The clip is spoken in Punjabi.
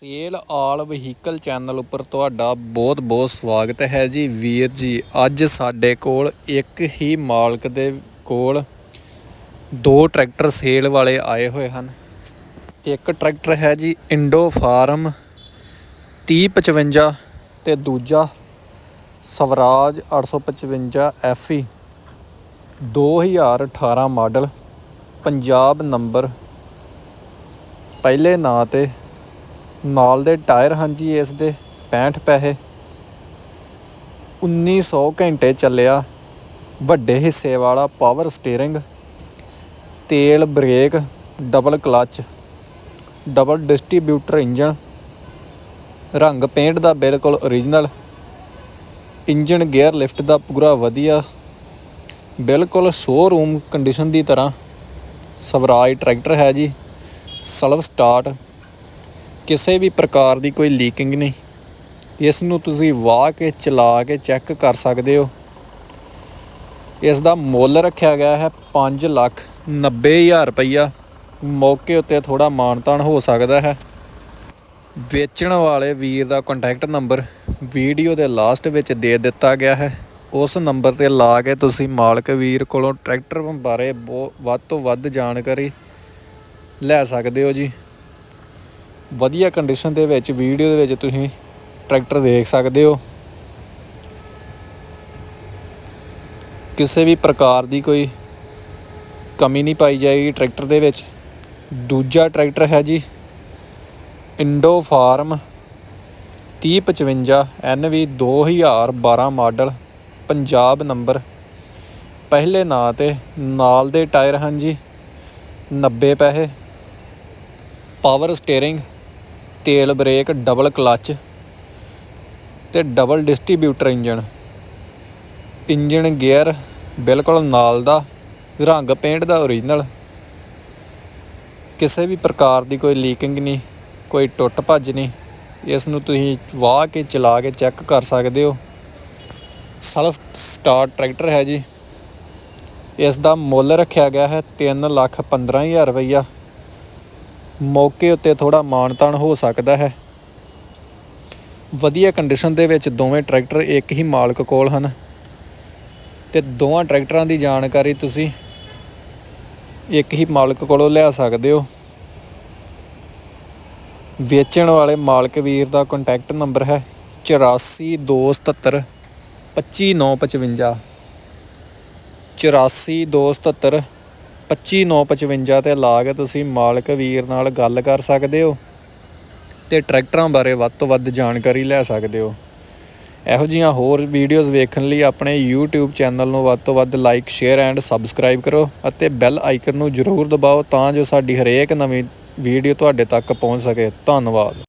ਸੇਲ ਆਲ ਵਹੀਕਲ ਚੈਨਲ ਉੱਪਰ ਤੁਹਾਡਾ ਬਹੁਤ-ਬਹੁਤ ਸਵਾਗਤ ਹੈ ਜੀ ਵੀਰ ਜੀ। ਅੱਜ ਸਾਡੇ ਕੋਲ ਇੱਕ ਹੀ ਮਾਲਕ ਦੇ ਕੋਲ ਦੋ ਟਰੈਕਟਰ ਸੇਲ ਵਾਲੇ ਆਏ ਹੋਏ ਹਨ। ਇੱਕ ਟਰੈਕਟਰ ਹੈ ਜੀ ਇੰਡੋ ਫਾਰਮ 3055 ਤੇ ਦੂਜਾ Swaraj 855 FE 2018 model, Punjab number, ਪਹਿਲੇ ਨਾਂ ਤੇ ਨਾਲ ਦੇ ਟਾਇਰ ਹਨ ਜੀ ਇਸ ਦੇ 65 ਪੈਸੇ। 1900 ਘੰਟੇ ਚੱਲਿਆ। ਵੱਡੇ ਹਿੱਸੇ ਵਾਲਾ ਪਾਵਰ ਸਟੀਅਰਿੰਗ ਤੇਲ brake double clutch double distributor engine ਰੰਗ ਪੇਂਟ ਦਾ ਬਿਲਕੁਲ ਓਰੀਜਨਲ ਇੰਜਨ ਗੇਅਰ ਲਿਫਟ ਦਾ ਪੂਰਾ ਵਧੀਆ, ਬਿਲਕੁਲ ਸ਼ੋਰੂਮ ਕੰਡੀਸ਼ਨ ਦੀ ਤਰ੍ਹਾਂ। ਸਵਰਾਜ ਟਰੈਕਟਰ ਹੈ ਜੀ, ਸਲਵ ਸਟਾਰਟ ਕਿਸੇ ਵੀ ਪ੍ਰਕਾਰ ਦੀ ਕੋਈ ਲੀਕਿੰਗ ਨਹੀਂ। ਇਸ ਨੂੰ ਤੁਸੀਂ ਵਾਹ ਕੇ, ਚਲਾ ਕੇ ਚੈੱਕ ਕਰ ਸਕਦੇ ਹੋ। ਇਸ ਦਾ ਮੁੱਲ ਰੱਖਿਆ ਗਿਆ ਹੈ 5 ਲੱਖ 90 ਹਜ਼ਾਰ ਰੁਪਈਆ। ਮੌਕੇ ਉੱਤੇ ਥੋੜਾ ਮਾਨਤਾਨ ਹੋ ਸਕਦਾ ਹੈ। ਵੇਚਣ ਵਾਲੇ ਵੀਰ ਦਾ ਕੰਟੈਕਟ ਨੰਬਰ ਵੀਡੀਓ ਦੇ ਲਾਸਟ ਵਿੱਚ ਦੇ ਦਿੱਤਾ ਗਿਆ ਹੈ। ਉਸ ਨੰਬਰ ਤੇ ਲਾ ਕੇ ਤੁਸੀਂ ਮਾਲਕ ਵੀਰ ਕੋਲੋਂ ਟਰੈਕਟਰ ਬਾਰੇ ਬਹੁਤ ਵੱਧ ਤੋਂ ਵੱਧ ਜਾਣਕਾਰੀ ਲੈ ਸਕਦੇ ਹੋ ਜੀ। ਵਧੀਆ ਕੰਡੀਸ਼ਨ ਦੇ ਵਿੱਚ ਵੀਡੀਓ ਦੇ ਵਿੱਚ ਤੁਸੀਂ ਟਰੈਕਟਰ ਦੇਖ ਸਕਦੇ ਹੋ। ਕਿਸੇ ਵੀ ਪ੍ਰਕਾਰ ਦੀ ਕੋਈ ਕਮੀ ਨਹੀਂ ਪਾਈ ਜਾਏਗੀ ਟਰੈਕਟਰ ਦੇ ਵਿੱਚ। ਦੂਜਾ ਟਰੈਕਟਰ ਹੈ ਜੀ Indo farm 3055 NV 2012 model Punjab number ਪਹਿਲੇ ਨਾਂ ਤੇ ਨਾਲ ਦੇ ਟਾਇਰ ਹਨ ਜੀ 90 ਪੈਸੇ। ਪਾਵਰ ਸਟੀਅਰਿੰਗ ਤੇਲ ਬ੍ਰੇਕ ਡਬਲ ਕਲੱਚ ਤੇ double distributor engine engine gear ਬਿਲਕੁਲ ਨਾਲ ਦਾ, ਰੰਗ ਪੇਂਟ ਦਾ ਓਰੀਜਨਲ ਕਿਸੇ ਵੀ ਪ੍ਰਕਾਰ ਦੀ ਕੋਈ ਲੀਕਿੰਗ ਨਹੀਂ, ਕੋਈ ਟੁੱਟ ਭੱਜ ਨਹੀਂ। ਇਸ ਨੂੰ ਤੁਸੀਂ ਵਾਹ ਕੇ, ਚਲਾ ਕੇ ਚੈੱਕ ਕਰ ਸਕਦੇ ਹੋ। ਸੈਲਫ ਸਟਾਰਟ ਟਰੈਕਟਰ ਹੈ ਜੀ। ਇਸ ਦਾ ਮੁੱਲ ਰੱਖਿਆ ਗਿਆ ਹੈ 3 ਲੱਖ 15000 ਰੁਪਈਆ। ਮੌਕੇ ਉੱਤੇ ਥੋੜਾ ਮਾਨਤਾਨ ਹੋ ਸਕਦਾ ਹੈ। ਵਧੀਆ ਕੰਡੀਸ਼ਨ ਦੇ ਵਿੱਚ ਦੋਵੇਂ ਟਰੈਕਟਰ ਇੱਕ ਹੀ ਮਾਲਕ ਕੋਲ ਹਨ। ਤੇ ਦੋਵਾਂ ਟਰੈਕਟਰਾਂ ਦੀ ਜਾਣਕਾਰੀ ਤੁਸੀਂ ਇੱਕ ਹੀ ਮਾਲਕ ਕੋਲੋਂ ਲੈ ਸਕਦੇ ਹੋ। ਵੇਚਣ ਵਾਲੇ ਮਾਲਕ ਵੀਰ ਦਾ ਕੰਟੈਕਟ ਨੰਬਰ ਹੈ 8427 25955 8427 25955 ਤੇ ਲਾ ਕੇ ਤੁਸੀਂ ਮਾਲਕ ਵੀਰ ਨਾਲ ਗੱਲ ਕਰ ਸਕਦੇ ਹੋ ਤੇ ਟਰੈਕਟਰਾਂ ਬਾਰੇ ਵੱਧ ਤੋਂ ਵੱਧ ਜਾਣਕਾਰੀ ਲੈ ਸਕਦੇ ਹੋ। ਇਹੋ ਜੀਆਂ ਹੋਰ ਵੀਡੀਓਜ਼ ਵੇਖਣ ਲਈ ਆਪਣੇ YouTube ਚੈਨਲ ਨੂੰ ਵੱਧ ਤੋਂ ਵੱਧ ਲਾਈਕ, ਸ਼ੇਅਰ ਐਂਡ ਸਬਸਕ੍ਰਾਈਬ ਕਰੋ ਅਤੇ ਬੈਲ ਆਈਕਨ ਨੂੰ ਜ਼ਰੂਰ ਦਬਾਓ ਤਾਂ ਜੋ ਸਾਡੀ ਹਰੇਕ ਨਵੀਂ ਵੀਡੀਓ ਤੁਹਾਡੇ ਤੱਕ ਪਹੁੰਚ ਸਕੇ। ਧੰਨਵਾਦ।